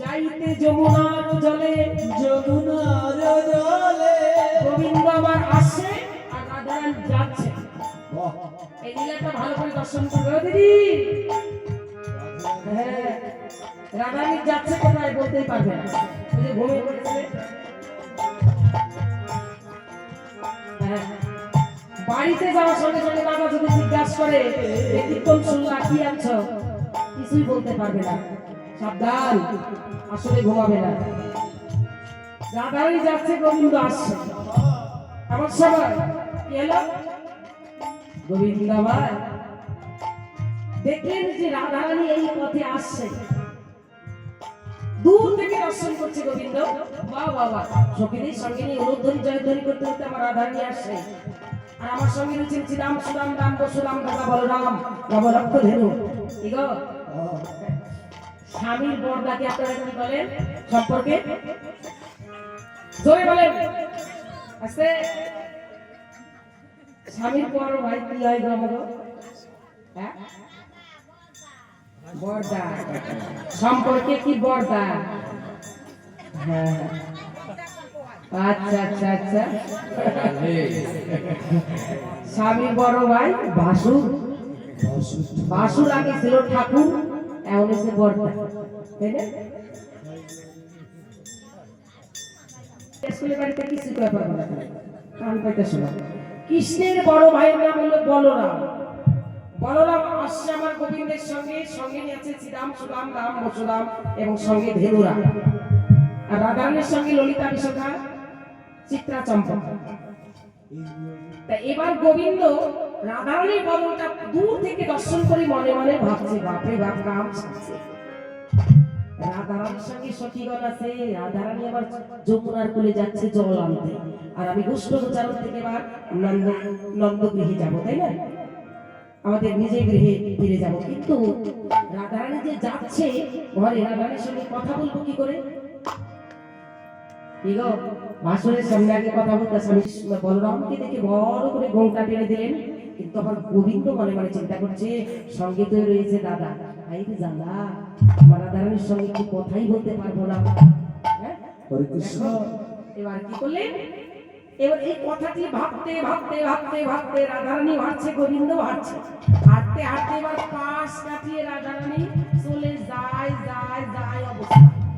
যাইতে যমুনার জলে যমুনার জলে। গোবিন্দ আমার আসছে আর রাধারান যাচ্ছে। এই লীলাটা ভালো করে দর্শন করবে। দিদি! হ্যাঁ রাধারানী যাচ্ছে কোথায় বলতেই পারবে না। ওই যে ঘুমিয়ে পড়েছে। হ্যাঁ। বাড়িতে যাওয়ার সঙ্গে সঙ্গে বাবা যদি জিজ্ঞাসা করে কীর্তন শুনলা কি আনছ কিছুই বলতে পারবে না। সাবধান। আসলে ঘুমাবে না। যাচ্ছে গোবিন্দ আসছে আমার সবাই এলো? গোবিন্দ ভাই। দেখলেন যে রাধারানী এই পথে আসছে। দূর থেকে দর্শন করছে গোবিন্দ। বাহ বাহ বাহ সখীদের সঙ্গে নিয়ে অনুধ্বনি জয়ধ্বনি করতে করতে আমার রাধারানী আসছে। আর আমার সঙ্গে রয়েছেন শ্রীরাম সুরাম রাম বসুরাম দাদা বলরাম নবরক্ত ধেনু ঠিক স্বামীর বরদাকে আপনারা কি বলেন সম্পর্কে? জোরে বলেন। আস্তে স্বামীর পর ভাই কি হয় গো আমাকে হ্যাঁ? বরদা সম্পর্কে কি বরদা হ্যাঁ। আচ্ছা আচ্ছা আচ্ছা। স্বামীর বড় ভাই ভাসুর। বাসুর আগে ছিল ঠাকুর। বর্দা তাই না? কৃষ্ণের বড় ভাইয়ের নাম হলো বলরাম। বলরাম আসছে আমার গোবিন্দের সঙ্গে সঙ্গে নিয়ে আছে শ্রীরাম সুরাম রাম বসুরাম এবং সঙ্গে ধেনুরাম আর রাধারানের সঙ্গে ললিতা বিশোখা চিত্রা চম্পক তা এবার গোবিন্দ দূর থেকে দর্শন করে মনে মনে ভাবছে বাপ ছাড়ছে রাধারানীর সঙ্গে সখীগণ আছে, রাধারানী আবার যমুনার কোলে যাচ্ছে জল আনতে। আর আমি গোষ্ঠ উচ্চারণ থেকে এবার নন্দ নন্দ গৃহে যাব, তাই না? আমাদের নিজের গৃহে ফিরে যাব। কিন্তু রাধারানী যে যাচ্ছে, ঘরে রাধারানীর সঙ্গে কথা বলব কি করে? ভাসুরের সামনে আগে কথা বলতে স্বামী বলরামকে দেখে বড় করে টেনে দিলেন। কিন্তু গোবিন্দ মনে মনে চিন্তা করছে সঙ্গে তো রয়েছে দাদা। রে জানা আমার রাধারানীর সঙ্গে কি কথাই বলতে পারব না। হ্যাঁ? এবার কি করলেন এবার এই কথাটি ভাবতে ভাবতে ভাবতে ভাবতে রাধারানী হাঁটছে গোবিন্দ হাঁটছে হাঁটতে হাঁটতে এবার পাশ কাটিয়ে রাধারানী চলে যায় যায় যায়?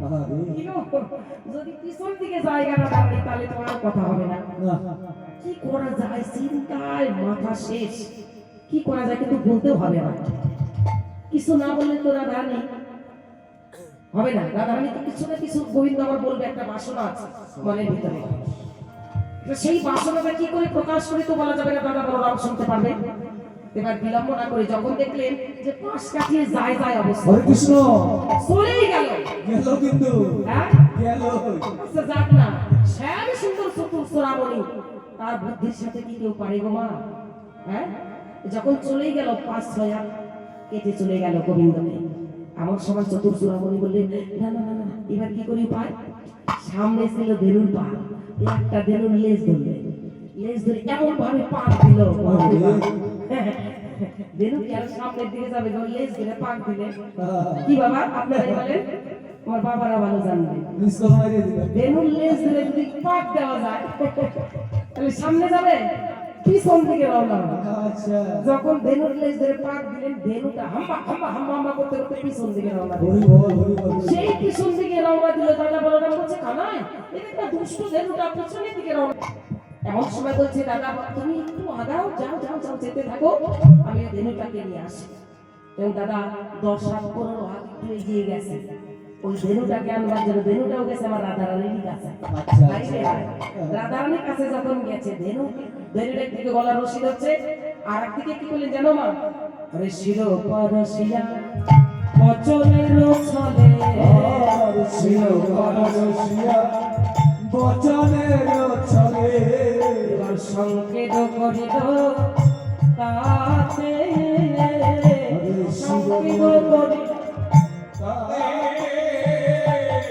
যদি পিছন দিকে জায়গা না দাঁড়াই তাহলে তো আর কথা হবে না। না, কি করা যায়? চিন্তায় মাথা শেষ। কি করা যায় কিন্তু বলতেও হবে আমার কিছু না বললে তো রাধারানী হবে না। রাধারানী তো কিছু না কিছু গোবিন্দ আমার বলবে একটা বাসনা আছে মনের ভিতরে। সেই বাসনাটা কি করে প্রকাশ করে তো বলা যাবে না? দাদা বলো রাম শুনতে পারবে। এবার বিলম্ব না করে যখন দেখলেন যে পাশ কাটিয়ে যায় যায় অবস্থা। হরে কৃষ্ণ চলেই গেল। গেল কিন্তু। হ্যাঁ? গেল। আচ্ছা যাক না। শ্যাম সুন্দর চতুর চোরামণি তার বুদ্ধির সাথে কি কেউ পারে গো মা? হ্যাঁ? যখন চলেই গেল পাঁচ ছয় হাত কেটে চলে গেল গোবিন্দকে। আমার সময় চতুর চূড়ামণি বললেন না না না না এবার কি করি পায়? সামনে ছিল ধেনুর পা একটা ধেনুর লেজ ধরলে লেজ ধরে এমন ভাবে পাক দিল ধেনু কি আর সামনের দিকে যাবে? যখন লেজ দিলে পাক দিলে। কি বাবা? আপনারাই বলেন। আমার বাবারা ভালো জানবে। বেলুন লেজ দিলে যদি পাক দেওয়া যায় তাহলে সামনে যাবে? পিছন দিকে রওনা আচ্ছা। যখন বেলুন লেজ ধরে পাক দিলেন বেলুনটা হাম্বা হাম্বা হাম্বা হাম্বা করতে করতে পিছন দিকে রওনা হরি বল হরি বল। সেই পিছন দিকে রওনা দিল দাদা বলরাম বলছে কানাই। এটা একটা দুষ্ট বেলুনটা পিছনের দিকে রওনা এমন সময় বলছে দাদা তুমি একটু আগাও যাও যাও যাও যেতে থাকো আমি ধেনুটাকে নিয়ে আসি এবং দাদা দশ হাত পনেরো হাত একটু এগিয়ে গেছে। ওই ধেনুটাকে আনবার জন্য ধেনুটাও গেছে আমার রাধারানীর কাছে। আচ্ছা আচ্ছা। রাধারানীর কাছে যখন গেছে ধেনু ধেনুর একদিকে গলা রশি ধরছে আর একদিকে কি করলেন জানো মা? আরে শির পরশিয়া বচনের ছলে শির পরশিয়া। বচনের সংকেত করিল তাতে সংকেত করিল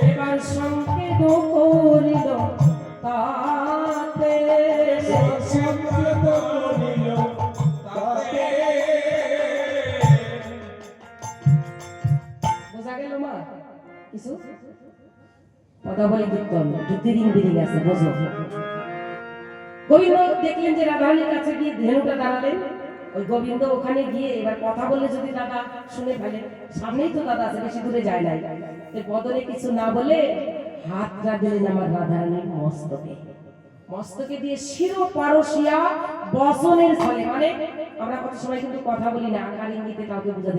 এবার সংকেত করিল। তাতে বোঝা গেল মা? কিছু? পদাবলী কীর্তন যুদ্ধের ইন্দিরিং আছে, বোঝো। গোবিন্দ দেখলেন যে রাধারানীর কাছে গিয়ে ধেনুটা দাঁড়ালেন। ওই গোবিন্দ ওখানে গিয়ে এবার কথা বললে যদি দাদা শুনে ফেলে সামনেই তো দাদা আছে বেশি দূরে যায় নাই। বদলে কিছু না বলে হাতটা দিলেন আমার রাধারানীর মস্তকে। মস্তকে দিয়ে শিরো পারসিয়া বসনের ফলে মানে আমরা কত সময় কিন্তু কথা বলি না আকার ইঙ্গিতে কাউকে বুঝা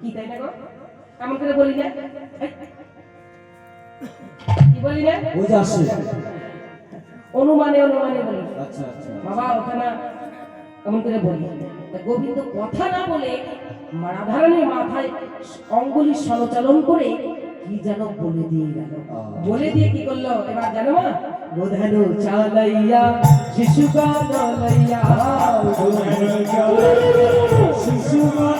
কি তাই না গো? কেমন করে বলি না? কি বলি না? ওই অনুমানে অনুমানে বলি। বাবা ওখানে এমন করে বলি গোবিন্দ কথা না বলে রাধারানীর মাথায় অঙ্গুলি সলচালন করে কি যেন বলে দিয়ে গেল। বলে দিয়ে কি করল? এবার জানো মা? গোধানো চালাইয়া শিশু কালাইয়া শিশু আইলায়া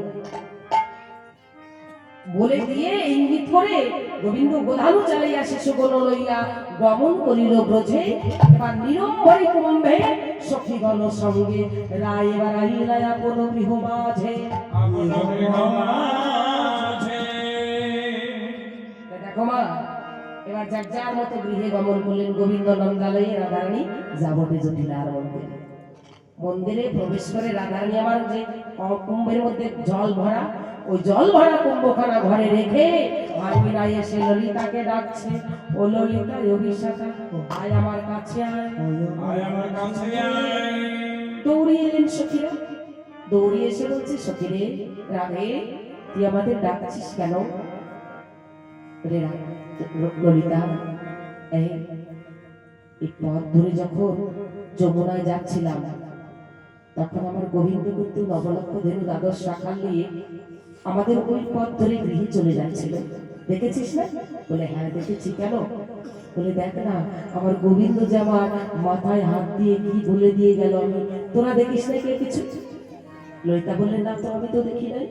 বলে দিয়ে ইঙ্গিত করে গোবিন্দ গোধানু চালাইয়া শিশু গণ লইয়া গমন করিল ব্রজে। এবার নিরম্বরী কুম্ভে সখী গণ সঙ্গে। রায় এবার আইলায়া কোন গৃহ মাঝে। দেখো মা এবার যার যার মতো গৃহে গমন করলেন গোবিন্দ নন্দালয়ে রাধারানী। যাবতে জটিলার মন্দিরে। মন্দিরে প্রবেশ করে রাধারানী আমার যে কুম্ভের মধ্যে জল ভরা ওই জল ভরা কুম্ভখানা ঘরে রেখে মাইমিরা এসে ললিতাকে ডাকছে। ও ললিতা অভিশাখা আয় আমার কাছে আয়। দৌড়িয়ে এলেন সখীরা। দৌড়িয়ে এসে বলছে সখীরে রাধে তুই আমাদের ডাকছিস কেন? "রা- ললিতা এই পথ ধরে যখন যমুনায় যাচ্ছিলাম তখন আমার গোবিন্দ কিন্তু নবলক্ষ ধেনু দ্বাদশ শাখা নিয়ে আমাদের ওই পথ ধরে গৃহে চলে যাচ্ছিল। দেখেছিস না? বলে হ্যাঁ দেখেছি কেন? বলে, দেখ না, আমার গোবিন্দ যে আমার মাথায় হাত দিয়ে কি বলে দিয়ে গেল আমি। তোরা দেখিস না কে কিছু? ললিতা বললেন না তো, আমি তো দেখি নাই।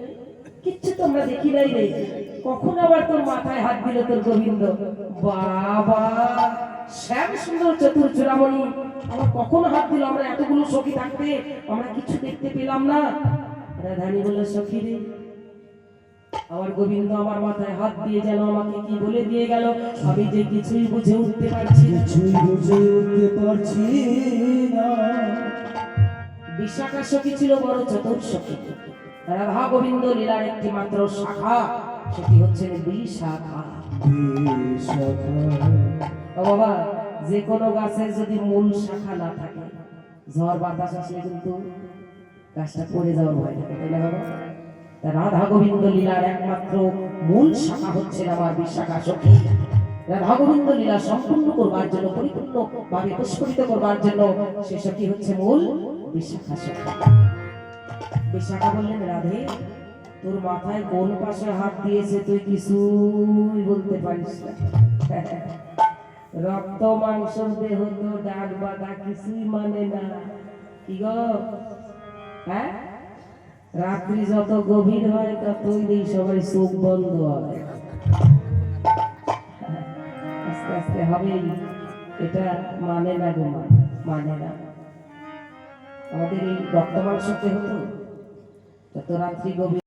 কিচ্ছু তো আমরা দেখি নাই রে। কখন আবার তোর মাথায় হাত দিল তোর গোবিন্দ? বাবা! শ্যাম সুন্দর চতুর চূড়ামণি। আমার কখন হাত দিল? আমরা এতগুলো সখী থাকতে আমরা কিছু দেখতে পেলাম না। রাধানী বলল সখী রে আমার গোবিন্দ আমার মাথায় হাত দিয়ে যেন আমাকে কি বলে দিয়ে গেল? আমি যে কিছুই বুঝে উঠতে পারছি কিছুই বুঝে উঠতে পারছি না। বিশাখা সখী ছিল বড় চতুর সখী। রাধা গোবিন্দ লীলার একটি মাত্র শাখা সেটি হচ্ছে বিশাখা। ও বাবা, যে কোনো গাছের যদি মূল শাখা না থাকে, ঝড় বাতাস আসলে কিন্তু গাছটা পড়ে যাওয়ার ভয় থাকে, তাই না বাবা? রাধা গোবিন্দ লীলার একমাত্র মূল শাখা হচ্ছে আমার বিশাখা সখী রাধা গোবিন্দ লীলা সম্পূর্ণ করবার জন্য পরিপূর্ণ ভাবে পুষ্করিত করবার জন্য সে সখী হচ্ছে মূল বিশাখা সখী বিশাখা বললেন, রাধে, তোর মাথায় কোন পাশে হাত দিয়েছে তুই কিছুই বলতে পারিস রক্ত, মাংস, দেহ, তো ডাক বাঁধা কিছুই মানে না। কি গো? হ্যাঁ? রাত্রি যত গভীর হয়, ততই এই সবাই চোখ বন্ধ হয়। আস্তে আস্তে হবেই। এটা মানে না গো মানে না। আমাদের এই রক্ত, মাংস দেহ তো? যত রাত্রি গভীর